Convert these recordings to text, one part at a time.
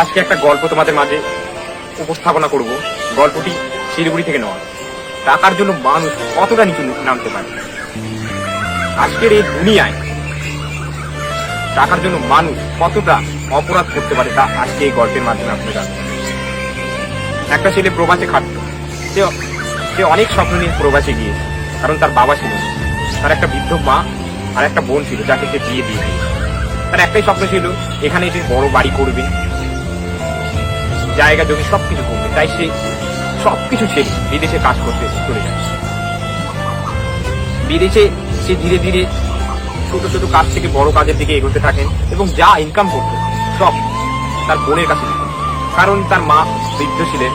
আজকে একটা গল্প তোমাদের মাঝে উপস্থাপনা করব। গল্পটি শিলিগুড়ি থেকে নেওয়া টাকার জন্য মানুষ কতটা নিচু নামতে পারে? আজকের এই দুনিয়ায় টাকার জন্য মানুষ কতটা অপরাধ করতে পারে তা আজকে এই গল্পের মাধ্যমে আপনারা একটা ছেলে প্রবাসে খাটত। সে সে অনেক স্বপ্ন নিয়ে প্রবাসে গিয়েছে, কারণ তার বাবা ছিল। তার একটা বৃদ্ধ মা আর একটা বোন ছিল, যাকে সে বিয়ে দিয়ে তার একটাই স্বপ্ন ছিল, এখানে এসে বড় বাড়ি করবে। জায়গা জমি সবকিছু করবে। তাই সে সবকিছু ছেড়ে বিদেশে কাজ করতে চলে যায়। বিদেশে সে ধীরে ধীরে ছোট ছোট কাজ থেকে বড় কাজের দিকে এগোতে থাকেন এবং যা ইনকাম করতো, সব তার বোনের কাছে কারণ তার মা বৃদ্ধ ছিলেন,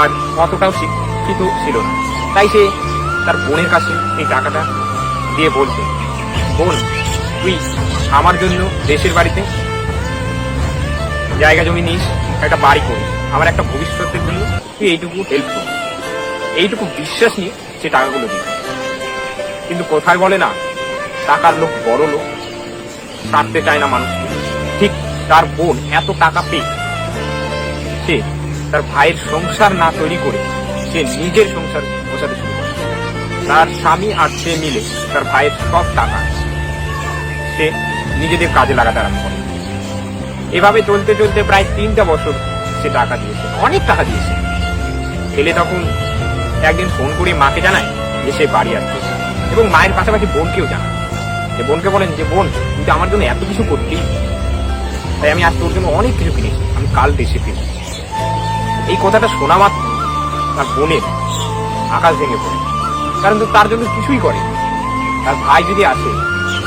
আর অতটাও শিক্ষিত ছিল না। তাই সে তার বোনের কাছে এই টাকাটা দিয়ে বলতো, বোন, তুই আমার জন্য দেশের বাড়িতে জায়গা জমি নিস, একটা বাড়ি করিস। আমার একটা ভবিষ্যতের জন্য তুই এইটুকু হেল্প কর। এইটুকু বিশ্বাস নিয়ে সে টাকাগুলো দিত কিন্তু কোথায় বলে না, টাকার লোক বড় লোক ছাড়তে চায় না মানুষকে। ঠিক তার বোন এত টাকা পেয়ে সে তার ভাইয়ের সংসার না তৈরি করে সে নিজের সংসার বসাতে শুরু করে। তার স্বামী আর সে মিলে তার ভাইয়ের সব টাকা সে নিজেদের কাজে লাগাতে আরম্ভ করে। এভাবে চলতে চলতে প্রায় তিনটা বছর সে টাকা দিয়েছে, অনেক টাকা দিয়েছে। ছেলে তখন একদিন ফোন করে মাকে জানায় যে সে বাড়ি আসছে। এবং মায়ের পাশাপাশি বোনকেও জানায়। যে বোনকে বলেন যে, বোন কিন্তু আমার জন্য এত কিছু করতেই তাই আমি আজ তোর জন্য অনেক কিছু কিনেছি। আমি কাল দেশে ফিরব। এই কথাটা শোনা মাত্র তার বোনের আকাশ ভেঙে পড়ে। কারণ তো তার জন্য কিছুই করে। তার ভাই যদি আসে,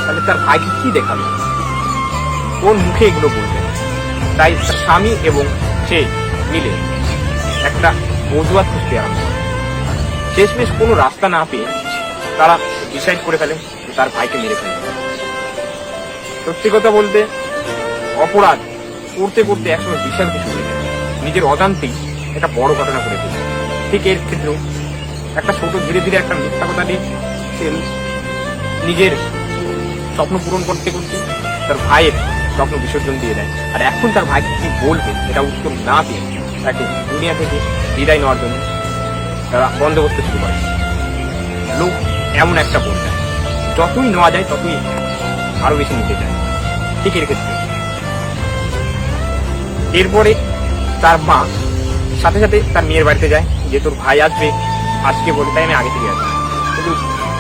তাহলে তার ভাইকে কি দেখাবে? কোন মুখে এগুলো বলবে? তাই তার স্বামী এবং সে মিলে একটা মজুয়াত খুঁজতে আরম্ভ করে। শেষমেশ কোনো রাস্তা না পেয়ে তারা ডিসাইড করে ফেলে তার ভাইকে মেরে ফেলবে। সত্যি কথা বলতে, অপরাধ করতে করতে একসময় বিশাল কিছু হয়ে নিজের অজান্তেই একটা বড় ঘটনা করে ফেলে ঠিক এর ক্ষেত্রেও একটা ছোট ধীরে ধীরে একটা মিথ্যা কথা নিয়ে সে নিজের স্বপ্ন পূরণ করতে করতে তার ভাইয়ের স্বপ্ন বিসর্জন দিয়ে দেয়। আর এখন তার ভাইকে কি বলবে এটা উত্তর না দিয়ে তাকে দুনিয়া থেকে বিদায় নেওয়ার জন্য তারা বন্দোবস্ত শুরু করে। লোক এমন একটা বলতে যতই নেওয়া যায় ততই আরও বেশি নিতে চায় ঠিক এর ক্ষেত্রে। এরপরে তার মা সাথে সাথে তার মেয়ের বাড়িতে যায়, যে তোর ভাই আসবে, আজকে বলে তাই আমি আগে থেকে আসি কিন্তু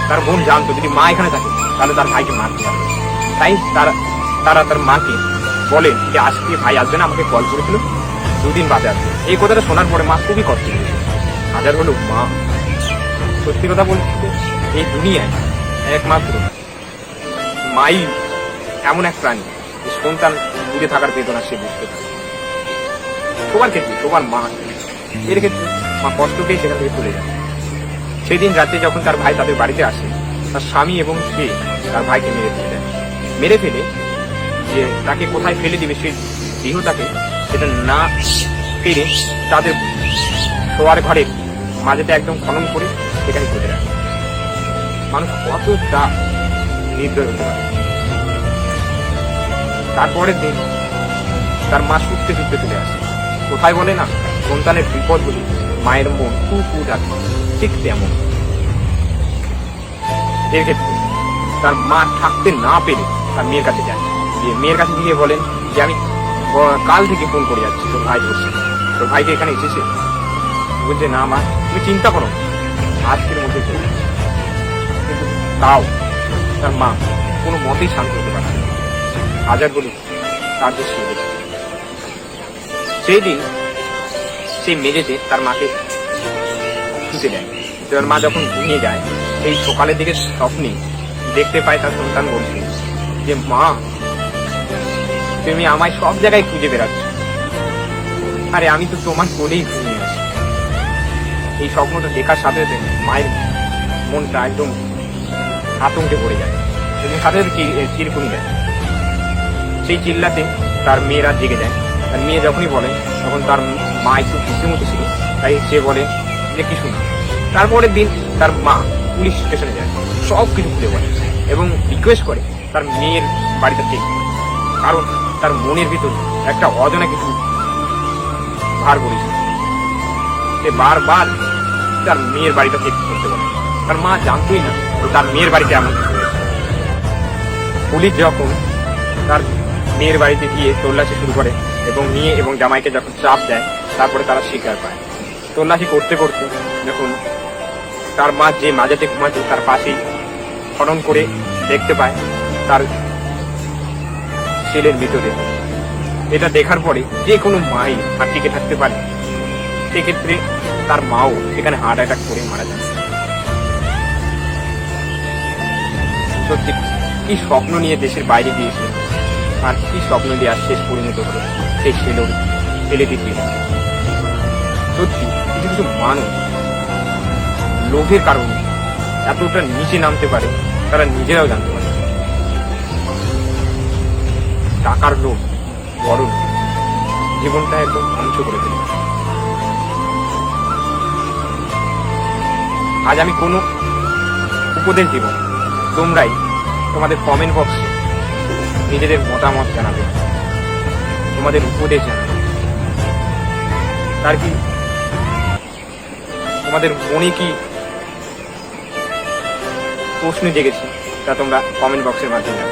তার বোন জানতো, যদি মা এখানে থাকে, তাহলে তার ভাইকে মারতে হবে। তাই তারা তারা তার মাকে বলে যে, আজকে ভাই আসবে না, আমাকে কল করেছিল। দুদিন বাদে আসবে। এই কথাটা শোনার পরে মা খুবই কষ্ট হাজার হলো, মা, সত্যি কথা বলতে এই দুনিয়ায় একমাত্র মাই এমন এক প্রাণী, যে সন্তান দূরে থাকার বেদনা সে বুঝতে পারে। সবার ক্ষেত্রে সবার মা, এর ক্ষেত্রে মা কষ্ট পেয়ে সেখান থেকে চলে যায়। সেদিন রাতে যখন তার ভাই তাদের বাড়িতে আসে, তার স্বামী এবং সে তার ভাইকে মেরে ফেলে দেয়। মেরে ফেলে যে তাকে কোথায় ফেলে দিবে সেই দেহটাকে, সেটা না পেরে তাদের শোয়ার ঘরের মাঝেতে একদম খনন করে সেখানে পুঁতে রাখে মানুষ কতটা নির্দয় হতে পারে তারপরের দিন তার মা ছুটতে ছুটতে চলে আসে। কোথায় বলে না, সন্তানের বিপদ বলি মায়ের মন কু কু ডাকে, ঠিক তেমন। এর ক্ষেত্রে তার মা থাকতে না পেরে তার মেয়ের কাছে যায়। যে মেয়ের কাছে গিয়ে বলেন যে আমি কাল থেকে ফোন করে যাচ্ছি তোর ভাই বসে তোর ভাইকে এখানে এসেছে? বলছে, না মা, তুমি চিন্তা করো আজকের মধ্যে চলে আসবে।" কিন্তু তাও তার মা কোনো মতেই শান্ত হতে পারছে না। হাজার বলি তার যে সেই দিন সেই মেঝেতে তার মাকে শুতে দেয় তার মা যখন ঘুমিয়ে যায়, সেই সকালের দিকে স্বপ্নে দেখতে পায় তার সন্তান বলছে যে, মা তুমি আমায় সব জায়গায় খুঁজে বেড়াচ্ছ। আরে, আমি তো তোমার কোলেই ঘুমিয়ে আছি। এই স্বপ্নটা দেখার সাথে সাথে মায়ের মনটা একদম আতঙ্কে পড়ে যায়। এবং সাথে সাথে চিরকুনি যায়। সেই চিল্লাতে তার মেয়েরা জেগে যায়। তার মেয়ে যখনই বলে, তখন তার মা একটু খুশি মতো ছিল। তাই সে বলে যে কিছু না তারপরের দিন তার মা পুলিশ স্টেশনে যায়। সব কিছু খুলে বলে এবং রিকোয়েস্ট করে তার মেয়ের বাড়িতে কারণ তার মনের ভিতর একটা অজানা কিছু ভার করেছে। সে বারবার তার মেয়ের বাড়িটা চেক করতে বলে। তার মা জানতোই না তার মেয়ের বাড়িতে এমন। পুলিশ যখন তার মেয়ের বাড়িতে গিয়ে তল্লাশি শুরু করে এবং মেয়ে এবং জামাইকে যখন চাপ দেয়, তারপরে তারা স্বীকার পায়। তল্লাশি করতে করতে যখন তার মা যে মাঝেতে ঘুমাচ্ছে, তার পাশেই খনন করে দেখতে পায়, তার ছেলের ভিতরে। এটা দেখার পরে যে কোনো মাই আর টিকে থাকতে পারে। সেক্ষেত্রে তার মাও সেখানে হার্ট অ্যাটাক করে মারা যায় সত্যি, কি স্বপ্ন নিয়ে দেশের বাইরে গিয়েছে, আর কি স্বপ্ন নিয়ে আর শেষ পরিণত হলো, সেই ছেলের ছেলেটির জীবন সত্যি, কিছু কিছু মানুষ লোভের কারণে এতটা নিচে নামতে পারে, তারা নিজেরাও জানতে পারে। টাকার লোভ লোভ জীবনটা একদম ধ্বংস করে দিল। আজ আমি কোনো উপদেশ দিব তোমরাই তোমাদের কমেন্ট বক্সে নিজেদের মতামত জানাবে। তোমাদের উপদেশ জানাবে। তার কি? তোমাদের মনে কি প্রশ্ন জেগেছে, তা তোমরা কমেন্ট বক্সের মাধ্যমে